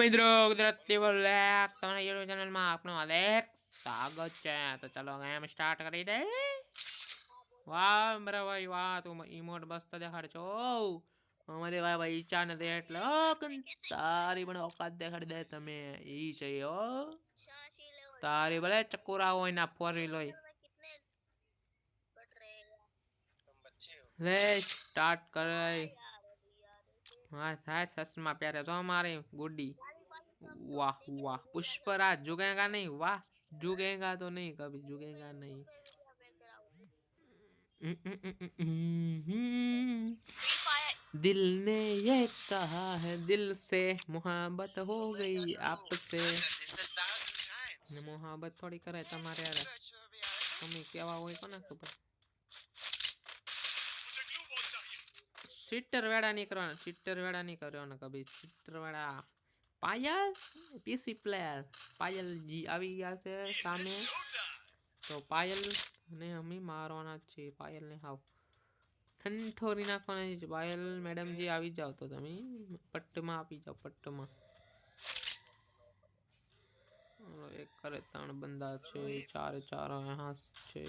મિત્રો ગુજરાત બ્લેક તમને યુટ્યુબ ચેનલમાં આપનું હાર્દિક સ્વાગત છે. તો ચલો ગેમ સ્ટાર્ટ કરી દે વાહ મારા ભાઈ વાહ તું ઇમોટ બસ તો દેખાડ છો અમારે ભાઈ ભાઈ ઈચ્છા નથી એટલે તારી પણ ઓકાત દેખાડી દે તમે. એ છે ઓ તારી ભલે ચકુરા હોય ના ફોર વ્હીલ હોય લે સ્ટાર્ટ કરાય. હા થાય ચશ્મા પહેરે તો મારી ગુડી वाली बात वाह वाह पुष्पराज झुकेगा नहीं वाह झुकेगा तो नहीं कभी झुकेगा नहीं फ्री फायर दिल ने ये कहा है दिल से मोहब्बत हो गई आपसे ને મોહબ્બત થોડી કરે તમારે યાર તમે કેવા હોય કોને ખબર સિટર વેડા નહીં કરવાના સિટર વેડા નહીં કરવાના કભી સિટર વેડા પાયલ? PC player. પાયલ જી આવી ગયા છે સામે. તો પાયલ ને અમે મારવાના જ છીએ પાયલ ને હાવ. ઠંઠોરી નાખવાના છે. પાયલ મેડમજી આવી જાઓ તો તમે. પટ્ટમાં આપી જાઓ પટ્ટમાં. એક કરે ત્રણ બંદા છે ચારે ચાર હાસ છે.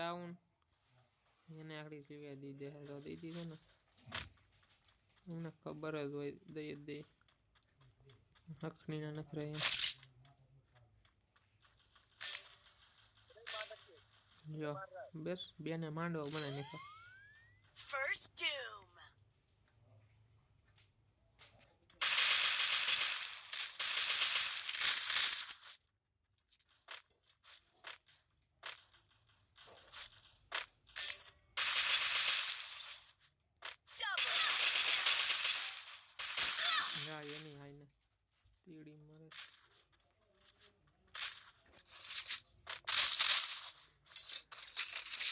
ડાઉન એને આખડી સિવાય દીધે તો દીધી છે ને. મને ખબર જ હોય દઈ જ દઈ હખની ના નખરે એમ. બસ, બેને માંડવો બનાવી નાખો First Doom. જા એની હાઈ ને તીડી મરે.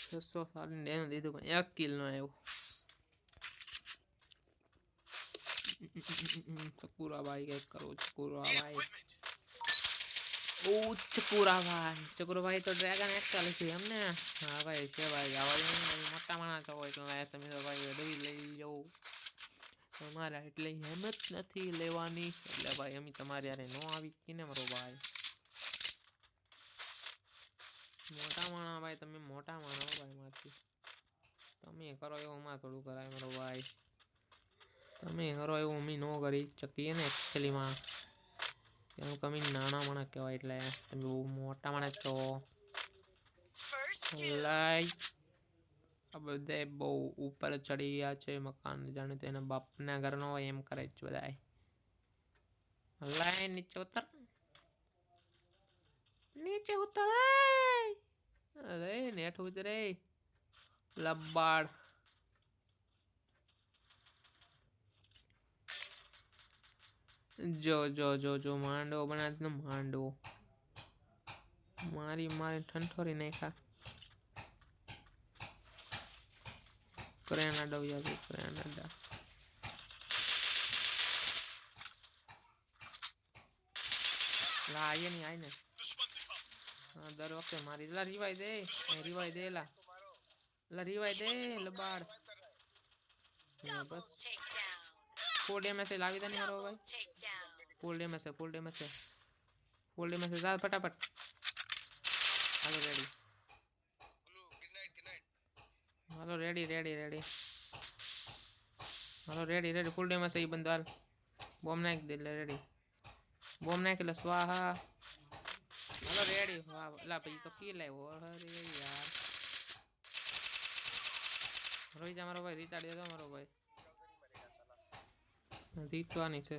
છસો ને એનું દીધું પણ એક કિલ નો આવ્યો ચકુરાભાઈ કંઈક કરો ચકુરાભાઈ ઓ ચકુરાભાઈ ચકુરાભાઈ તો ડ્રેગન એકલ છે એમ ને હા ભાઈ છે ભાઈ આવા ભાઈ મોટા માણસ હોય તમે તો ભાઈ દઈ લઈ જાઓ. તમારે એટલે હિંમત નથી લેવાની. એટલે ભાઈ અમે તમારે યારે નો આવી કીને મારો ભાઈ. મોટા માણા ભાઈ તમે મોટા માણો ભાઈ મારથી. તમે કરો એવું માં થોડું કરાય મારો ભાઈ. તમે કરો એવું અમે નો કરી શકીએ ને એકચ્યુઅલીમાં કેમ કમી નાના માણસ કહેવાય એટલે તમે બહુ મોટા માણસ છો. First Doom. લાઈ આ બધે બહુ ઉપર ચડી ગયા છે મકાન, જાણે તો એના બાપના ઘરનો હોય, એમ કરે છે બધાય. લાય નીચે ઉતર. નીચે ઉતર અરે નેઠ ઉતરે. લબાડ. જો જો જો જો, માંડવો બનાવી ને માંડવો. મારી મારી ઠંઠોરી નાખ્યા. ગ્રેનાડો યાદ ગ્રેનાડા લા આઈએ નહીં આય ને હા દર વખતે મારી લા રિવાય દે રિવાય દે લા લા રિવાય દે લબાડ બસ. ફૂલ ડેમેજ લાવી દે ને મારો ભાઈ. ફૂલ ડેમેજ છે ફૂલ ડેમેજ છે ફૂલ ડેમેજ છે જા ફટાફટ હાલો ready hello ready ready ready hello ready ready full damage सही बंद बंदाल बॉम्ब नाइक दे ले रेडी बॉम्ब नाइक ले स्वाहा हेलो रेडी वाह ला भाई तो की ले वो अरे यार रोई जा मारो भाई रिचार्ज दे दो हमारो भाई जीतवानी नहीं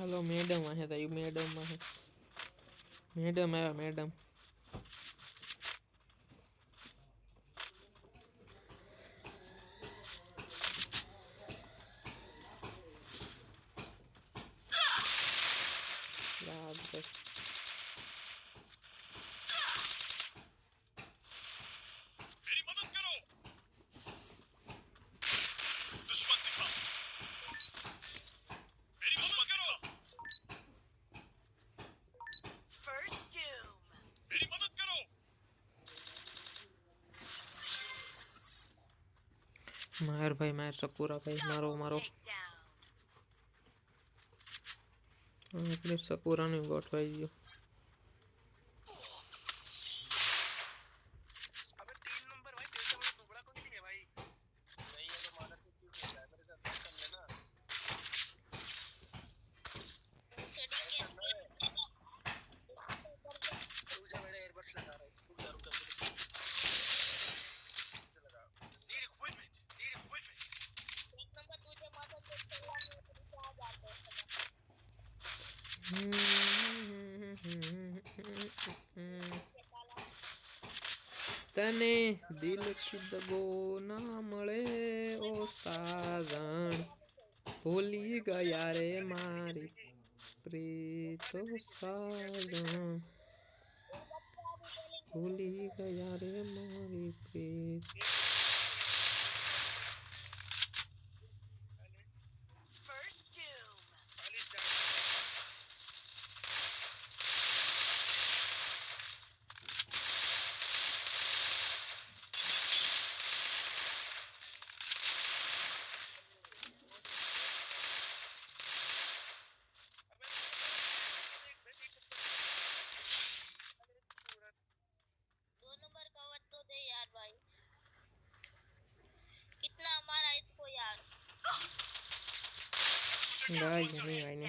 હલો મેડમ હશે તો એ મેડમ હશે મેડમ આવ્યા મેડમ. માર ભાઈ માર સકુરાભાઈ મારો મારો. એટલે સકુરાને ગોઠવાઈ ગયો. तने दिल की दबो ना मले ओ साजन भूली गया रे मारी प्रीत साजन भूली गया रे मारी प्रीत Daha yeni yani.